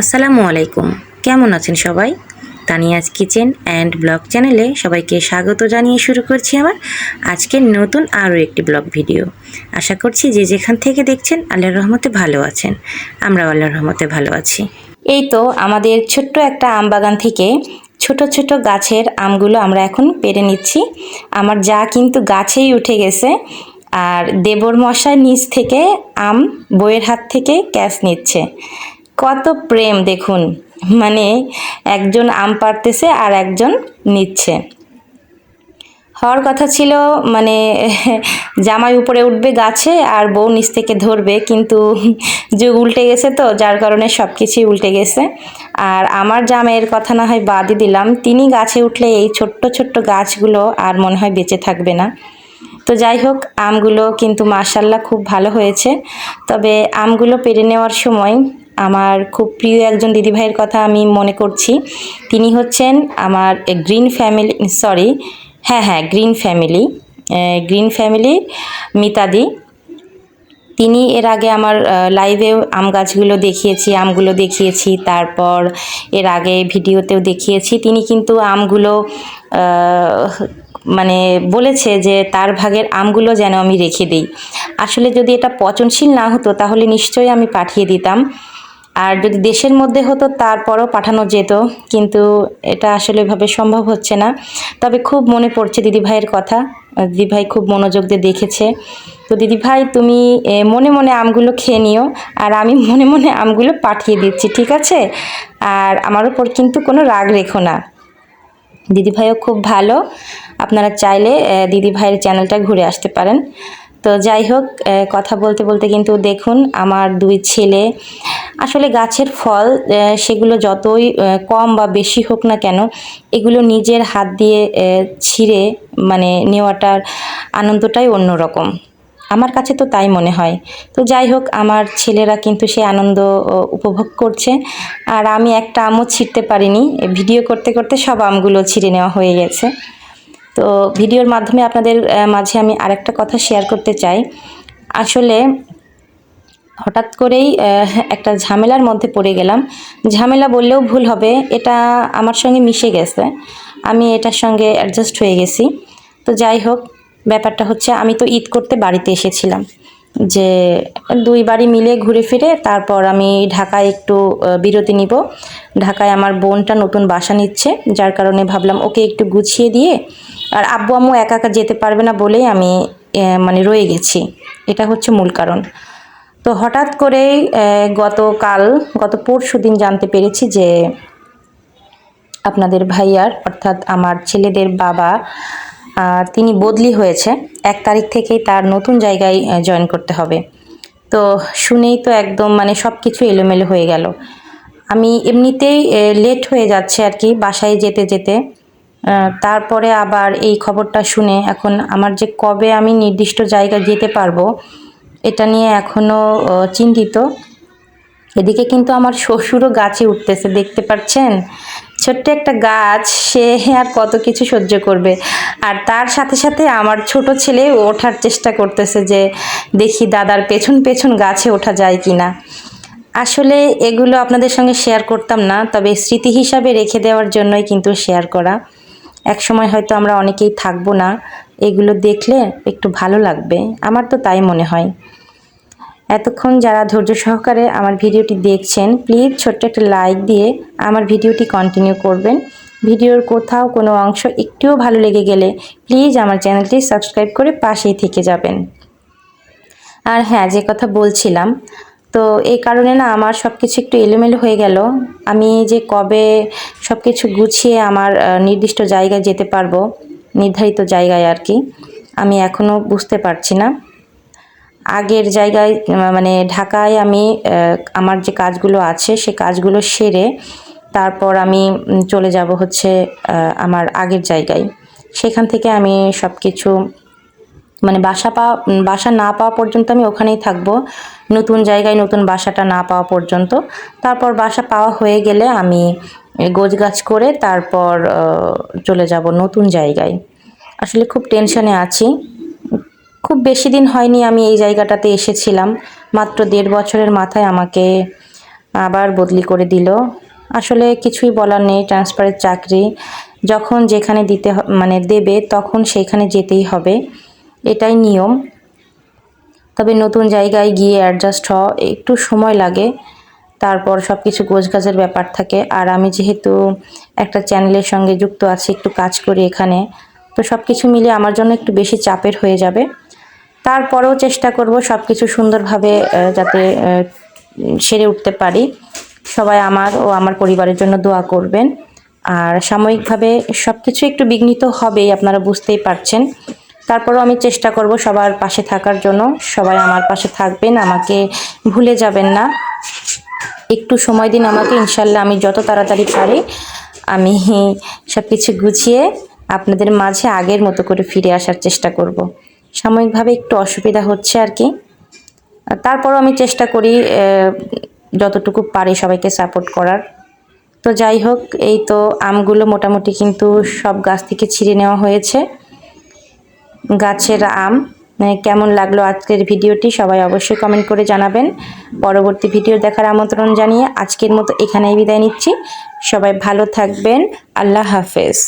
আসসালামু আলাইকুম। কেমন আছেন সবাই? তানিয়াজ কিচেন অ্যান্ড ব্লগ চ্যানেলে সবাইকে স্বাগত জানিয়ে শুরু করছি আমার আজকের নতুন আরও একটি ব্লগ ভিডিও। আশা করছি যে যেখান থেকে দেখছেন আল্লাহর রহমতে ভালো আছেন। আমরাও আল্লাহর রহমতে ভালো আছি। এই তো আমাদের ছোট্ট একটা আম বাগান থেকে ছোট ছোট গাছের আমগুলো আমরা এখন পেরে নিচ্ছি। আমার যা কিন্তু গাছেই উঠে গেছে। আর দেবর মশাই নিচ থেকে আম বইয়ের হাত থেকে ক্যাশ নিচ্ছে। কত প্রেম দেখুন। মানে একজন আম পারতেছে আর একজন নিচ্ছে। হওয়ার কথা ছিল মানে জামাই উপরে উঠবে গাছে আর বউ নিচ থেকে ধরবে, কিন্তু যুগ উল্টে গেছে তো, যার কারণে সব কিছুই উল্টে গেছে। আর আমার জামাইয়ের কথা না হয় বাদই দিলাম, তিনি গাছে উঠলে এই ছোট্ট ছোট্ট গাছগুলো আর মনে হয় বেঁচে থাকবে না। তো যাই হোক, আমগুলো কিন্তু মার্শাল্লাহ খুব ভালো হয়েছে। তবে আমগুলো পেরে নেওয়ার সময় আমার খুব প্রিয় একজন দিদিভাইয়ের কথা আমি মনে করছি। তিনি হচ্ছেন আমার গ্রিন ফ্যামিলি, সরি হ্যাঁ হ্যাঁ গ্রিন ফ্যামিলি গ্রিন ফ্যামিলির মিতাদি। তিনি এর আগে আমার লাইভেও আম গাছগুলো দেখিয়েছি, আমগুলো দেখিয়েছি, তারপর এর আগে ভিডিওতেও দেখিয়েছি। তিনি কিন্তু আমগুলো মানে বলেছে যে তার ভাগের আমগুলো যেন আমি রেখে দিই। আসলে যদি এটা পচনশীল না হতো তাহলে নিশ্চয়ই আমি পাঠিয়ে দিতাম। আর যদি দেশের মধ্যে হতো, তারপরও পাঠানো যেত। কিন্তু এটা আসলে এভাবে সম্ভব হচ্ছে না। তবে খুব মনে পড়ছে দিদিভাইয়ের কথা। দিদিভাই খুব মনোযোগ দিয়ে দেখেছে। তো দিদিভাই, তুমি মনে মনে আমগুলো খেয়ে নিও। আর আমি মনে মনে আমগুলো পাঠিয়ে দিচ্ছি, ঠিক আছে? আর আমার উপর কিন্তু কোনো রাগ রেখো না। দিদিভাইও খুব ভালো। আপনারা চাইলে দিদিভাইয়ের চ্যানেলটা ঘুরে আসতে পারেন। তো যাই হোক কথা বলতে বলতে কিন্তু দেখুন, আমার দুই ছেলে আসলে গাছের ফল সেগুলো যতই কম বা বেশি হোক না কেন, এগুলো নিজের হাত দিয়ে ছিঁড়ে মানে নেওয়াটার আনন্দটাই অন্যরকম। আমার কাছে তো তাই মনে হয়। তো যাই হোক, আমার ছেলেরা কিন্তু সে আনন্দ উপভোগ করছে। আর আমি একটা আমও ছিঁড়তে পারিনি। ভিডিও করতে করতে সব আমগুলো ছিঁড়ে নেওয়া হয়ে গেছে। তো ভিডিওর মাধ্যমে আপনাদের মাঝে আমি আরেকটা কথা শেয়ার করতে চাই। আসলে হঠাৎ করেই একটা ঝামেলার মধ্যে পড়ে গেলাম। ঝামেলা বললেও ভুল হবে, এটা আমার সঙ্গে মিশে গেছে। আমি এটার সঙ্গে অ্যাডজাস্ট হয়ে গেছি। তো যাই হোক, ব্যাপারটা হচ্ছে আমি তো ঈদ করতে বাড়িতে এসেছিলাম। যে দুই বাড়ি মিলে ঘুরে ফিরে তারপর আমি ঢাকায় একটু বিরতি নিব। ঢাকায় আমার বোনটা নতুন বাসা নিচ্ছে, যার কারণে ভাবলাম ওকে একটু গুছিয়ে দিয়ে, আর আব্বু আম্মু একা একা যেতে পারবে না বলেই আমি মানে রয়ে গেছি। এটা হচ্ছে মূল কারণ। তো হঠাৎ করেই গতকাল, গত পরশু দিন জানতে পেরেছি যে আপনাদের ভাইয়ার, অর্থাৎ আমার ছেলেদের বাবা তিনি বদলি হয়েছে। এক তারিখ থেকেই তার নতুন জায়গায় জয়েন করতে হবে। তো শুনেই তো একদম মানে সব কিছু এলোমেলো হয়ে গেল। আমি এমনিতেই লেট হয়ে যাচ্ছে আর কি, বাসায় যেতে যেতে। তারপরে আবার এই খবরটা শুনে এখন আমার যে কবে আমি নির্দিষ্ট জায়গায় যেতে পারব এটা নিয়ে এখনও চিন্তিত। এদিকে কিন্তু আমার শ্বশুরও গাছে উঠতেছে, দেখতে পাচ্ছেন? ছোট্ট একটা গাছ, সে আর কত কিছু সহ্য করবে। আর তার সাথে সাথে আমার ছোট ছেলে ওঠার চেষ্টা করতেছে যে দেখি দাদার পেছন পেছন গাছে ওঠা যায় কি না আসলে এগুলো আপনাদের সঙ্গে শেয়ার করতাম না, তবে স্মৃতি হিসাবে রেখে দেওয়ার জন্যই কিন্তু শেয়ার করা। এক সময় হয়তো আমরা অনেকেই থাকব না। এগুলো দেখলে একটু ভালো লাগবে। আমার তো তাই মনে হয়। এতক্ষণ যারা ধৈর্য সহকারে আমার ভিডিওটি দেখছেন প্লিজ ছোট্ট একটা লাইক দিয়ে আমার ভিডিওটি কন্টিনিউ করবেন। ভিডিওর কোথাও কোনো অংশ একটুও ভালো লেগে গেলে প্লিজ আমার চ্যানেলটি সাবস্ক্রাইব করে পাশেই থেকে যাবেন। আর হ্যাঁ যে কথা বলছিলাম, তো এই কারণে না আমার সব কিছু একটু এলোমেলো হয়ে গেল। আমি যে কবে সব কিছু গুছিয়ে আমার নির্দিষ্ট জায়গায় যেতে পারব, নির্ধারিত জায়গায় আর কি, আমি এখনও বুঝতে পারছি না। আগের জায়গায় মানে ঢাকায় আমি আমার যে কাজগুলো আছে, সে কাজগুলো সেরে তারপর আমি চলে যাব হচ্ছে আমার আগের জায়গায়। সেখান থেকে আমি সব কিছু মানে বাসা পাওয়া বাসা না পাওয়া পর্যন্ত আমি ওখানেই থাকব। নতুন জায়গায় নতুন বাসাটা না পাওয়া পর্যন্ত। তারপর বাসা পাওয়া হয়ে গেলে আমি গোছগাছ করে তারপর চলে যাব নতুন জায়গায়। আসলে খুব টেনশনে আছি। খুব বেশি দিন হয়নি আমি এই জায়গাটাতে এসেছিলাম। মাত্র দেড় বছরের মাথায় আমাকে আবার বদলি করে দিল। আসলে কিছুই বলার নেই ট্রান্সফারের চাকরি। যখন যেখানে দিতে মানে দেবে, তখন সেখানে যেতেই হবে। এটাই নিয়ম। তবে নতুন জায়গায় গিয়ে অ্যাডজাস্ট হওয়া একটু সময় লাগে। তারপর সব কিছু গোছগাছের ব্যাপার থাকে। আর আমি যেহেতু একটা চ্যানেলের সঙ্গে যুক্ত আছি, একটু কাজ করি এখানে, তো সব কিছু মিলে আমার জন্য একটু বেশি চাপের হয়ে যাবে। তারপরেও চেষ্টা করব সব কিছু সুন্দরভাবে যাতে সেরে উঠতে পারি। সবাই আমার ও আমার পরিবারের জন্য দোয়া করবেন। আর সাময়িকভাবে সব কিছু একটু বিঘ্নিত হবেই, আপনারা বুঝতেই পারছেন। তারপরেও আমি চেষ্টা করব সবার পাশে থাকার জন্য। সবাই আমার পাশে থাকবেন, আমাকে ভুলে যাবেন না। একটু সময় দিন আমাকে, ইনশাল্লাহ আমি যত তাড়াতাড়ি পারি, আমি সব কিছু গুছিয়ে আপনাদের মাঝে আগের মতো করে ফিরে আসার চেষ্টা করব। সাময়িকভাবে একটু অসুবিধা হচ্ছে আর কি। তারপরও আমি চেষ্টা করি যতটুকু পারি সবাইকে সাপোর্ট করার। তো যাই হোক, এই তো আমগুলো মোটামুটি কিন্তু সব গাছ থেকে ছিঁড়ে নেওয়া হয়েছে। গাছের আম মানে কেমন লাগল আজকের ভিডিওটি সবাই অবশ্যই কমেন্ট করে জানাবেন। পরবর্তী ভিডিও দেখার আমন্ত্রণ জানিয়ে আজকের মতো এখানেই বিদায় নিচ্ছি। সবাই ভালো থাকবেন, আল্লাহ হাফেজ।